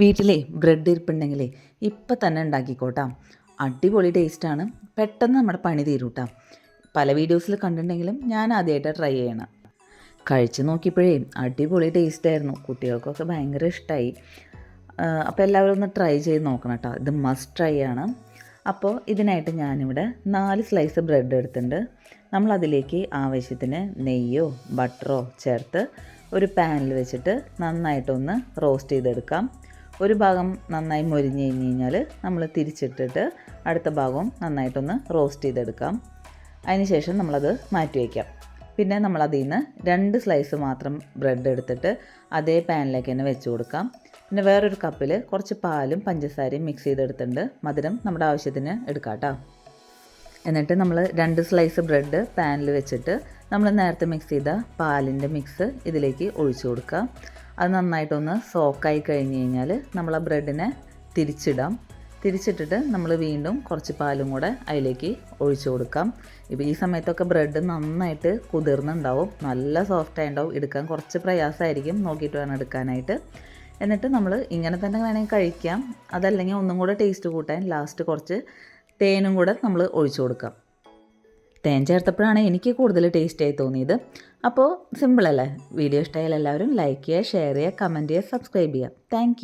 വീട്ടിലെ ബ്രെഡ് ഇരിപ്പുണ്ടെങ്കിലേ ഇപ്പം തന്നെ ഉണ്ടാക്കിക്കോട്ടാം. അടിപൊളി ടേസ്റ്റാണ് പെട്ടെന്ന് നമ്മുടെ പണി തീരൂട്ടാം. പല വീഡിയോസിൽ കണ്ടിട്ടുണ്ടെങ്കിലും ഞാൻ ആദ്യമായിട്ട് ട്രൈ ചെയ്യണം. കഴിച്ച് നോക്കിയപ്പോഴേ അടിപൊളി ടേസ്റ്റായിരുന്നു കുട്ടികൾക്കൊക്കെ ഭയങ്കര ഇഷ്ടമായി അപ്പോൾ എല്ലാവരും ഒന്ന് ട്രൈ ചെയ്ത് നോക്കണം കേട്ടോ ഇത് മസ്റ്റ് ട്രൈ ആണ്. അപ്പോൾ ഇതിനായിട്ട് ഞാനിവിടെ നാല് സ്ലൈസ് ബ്രെഡ് എടുത്തിട്ടുണ്ട്. നമ്മളതിലേക്ക് ആവശ്യത്തിന് നെയ്യോ ബട്ടറോ ചേർത്ത് ഒരു പാനിൽ വെച്ചിട്ട് നന്നായിട്ടൊന്ന് റോസ്റ്റ് ചെയ്തെടുക്കാം. ഒരു ഭാഗം നന്നായി മൊരിഞ്ഞ് കഴിഞ്ഞ് കഴിഞ്ഞാൽ നമ്മൾ തിരിച്ചിട്ടിട്ട് അടുത്ത ഭാഗവും നന്നായിട്ടൊന്ന് റോസ്റ്റ് ചെയ്തെടുക്കാം. അതിനുശേഷം നമ്മളത് മാറ്റി വയ്ക്കാം പിന്നെ നമ്മളതിൽ നിന്ന് രണ്ട് സ്ലൈസ് മാത്രം ബ്രെഡ് എടുത്തിട്ട് അതേ പാനിലേക്ക് തന്നെ വെച്ച് കൊടുക്കാം. പിന്നെ വേറൊരു കപ്പിൽ കുറച്ച് പാലും പഞ്ചസാരയും മിക്സ് ചെയ്തെടുത്തിട്ടുണ്ട്. മധുരം നമ്മുടെ ആവശ്യത്തിന് എടുക്കാം കേട്ടോ എന്നിട്ട് നമ്മൾ രണ്ട് സ്ലൈസ് ബ്രെഡ് പാനിൽ വെച്ചിട്ട് നമ്മൾ നേരത്തെ മിക്സ് ചെയ്ത പാലിന്റെ മിക്സ് ഇതിലേക്ക് ഒഴിച്ചു കൊടുക്കുക അത് നന്നായിട്ടൊന്ന് സോക്കായി കഴിഞ്ഞ് കഴിഞ്ഞാൽ നമ്മൾ ആ ബ്രെഡിനെ തിരിച്ചിടാം. തിരിച്ചിട്ടിട്ട് നമ്മൾ വീണ്ടും കുറച്ച് പാലും കൂടെ അതിലേക്ക് ഒഴിച്ചു കൊടുക്കാം. ഇപ്പോൾ ഈ സമയത്തൊക്കെ ബ്രെഡ് നന്നായിട്ട് കുതിർന്നുണ്ടാവും. നല്ല സോഫ്റ്റ് ആയിട്ടുണ്ടാവും എടുക്കാൻ കുറച്ച് പ്രയാസമായിരിക്കും നോക്കിയിട്ട് വേണം എടുക്കാനായിട്ട്. എന്നിട്ട് നമ്മൾ ഇങ്ങനെ തന്നെ വേണമെങ്കിൽ കഴിക്കാം. അതല്ലെങ്കിൽ ഒന്നും കൂടെ ടേസ്റ്റ് കൂട്ടാൻ ലാസ്റ്റ് കുറച്ച് തേനും കൂടെ നമ്മൾ ഒഴിച്ചു കൊടുക്കാം. തേൻ ചേർത്തപ്പോഴാണ് എനിക്ക് കൂടുതൽ ടേസ്റ്റായി തോന്നിയത്. അപ്പോൾ സിമ്പിളല്ലേ വീഡിയോ ഇഷ്ടമായാൽ എല്ലാവരും ലൈക്ക് ചെയ്യുക ഷെയർ ചെയ്യുക കമന്റ് ചെയ്യുക സബ്സ്ക്രൈബ് ചെയ്യുക. താങ്ക്